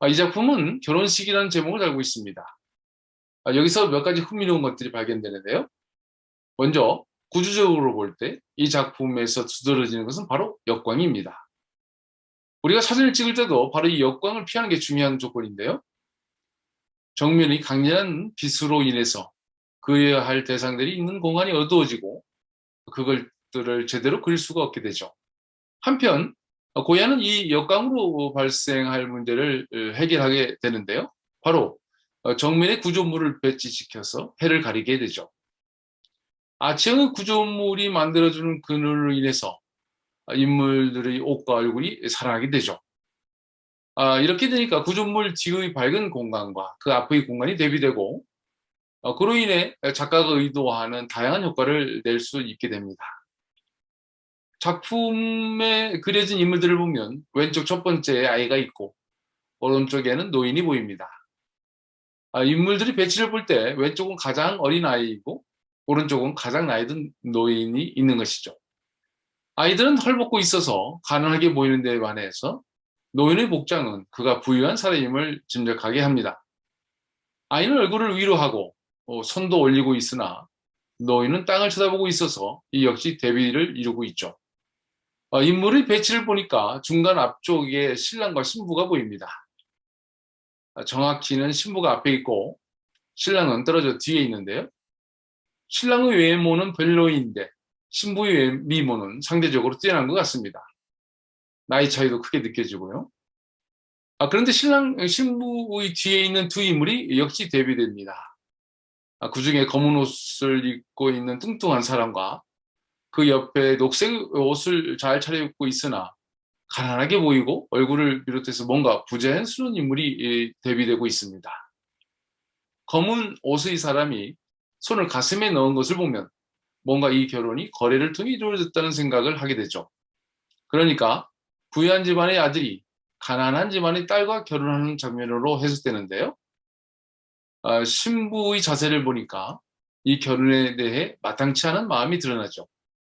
아, 이 작품은 결혼식이라는 제목을 달고 있습니다. 아, 여기서 몇 가지 흥미로운 것들이 발견되는데요. 먼저 구조적으로 볼 때 이 작품에서 두드러지는 것은 바로 역광입니다. 우리가 사진을 찍을 때도 바로 이 역광을 피하는 게 중요한 조건인데요. 정면이 강렬한 빛으로 인해서 그해야 할 대상들이 있는 공간이 어두워지고 그것들을 제대로 그릴 수가 없게 되죠. 한편 고야는 이 역광으로 발생할 문제를 해결하게 되는데요. 바로 정면의 구조물을 배치시켜서 해를 가리게 되죠. 아치형의 구조물이 만들어주는 그늘로 인해서 인물들의 옷과 얼굴이 살아나게 되죠. 아, 이렇게 되니까 구조물 뒤의 밝은 공간과 그 앞의 공간이 대비되고 어, 그로 인해 작가가 의도하는 다양한 효과를 낼 수 있게 됩니다. 작품에 그려진 인물들을 보면 왼쪽 첫 번째에 아이가 있고 오른쪽에는 노인이 보입니다. 아, 인물들이 배치를 볼 때 왼쪽은 가장 어린 아이이고 오른쪽은 가장 나이 든 노인이 있는 것이죠. 아이들은 헐벗고 있어서 가난하게 보이는 데 반해서 노인의 복장은 그가 부유한 사람임을 짐작하게 합니다. 아이는 얼굴을 위로 하고 어, 손도 올리고 있으나 노인은 땅을 쳐다보고 있어서 이 역시 대비를 이루고 있죠. 어, 인물의 배치를 보니까 중간 앞쪽에 신랑과 신부가 보입니다. 어, 정확히는 신부가 앞에 있고 신랑은 떨어져 뒤에 있는데요. 신랑의 외모는 별로인데 신부의 미모는 상대적으로 뛰어난 것 같습니다. 나이 차이도 크게 느껴지고요. 아, 그런데 신랑, 신부의 뒤에 있는 두 인물이 역시 대비됩니다. 아, 그 중에 검은 옷을 입고 있는 뚱뚱한 사람과 그 옆에 녹색 옷을 잘 차려입고 있으나 가난하게 보이고 얼굴을 비롯해서 뭔가 부자연스러운 인물이 대비되고 있습니다. 검은 옷의 사람이 손을 가슴에 넣은 것을 보면 뭔가 이 결혼이 거래를 통해 이루어졌다는 생각을 하게 되죠. 그러니까 부유한 집안의 아들이 가난한 집안의 딸과 결혼하는 장면으로 해석되는데요. 어, 신부의 자세를 보니까 이 결혼에 대해 마땅치 않은 마음이 드러나죠.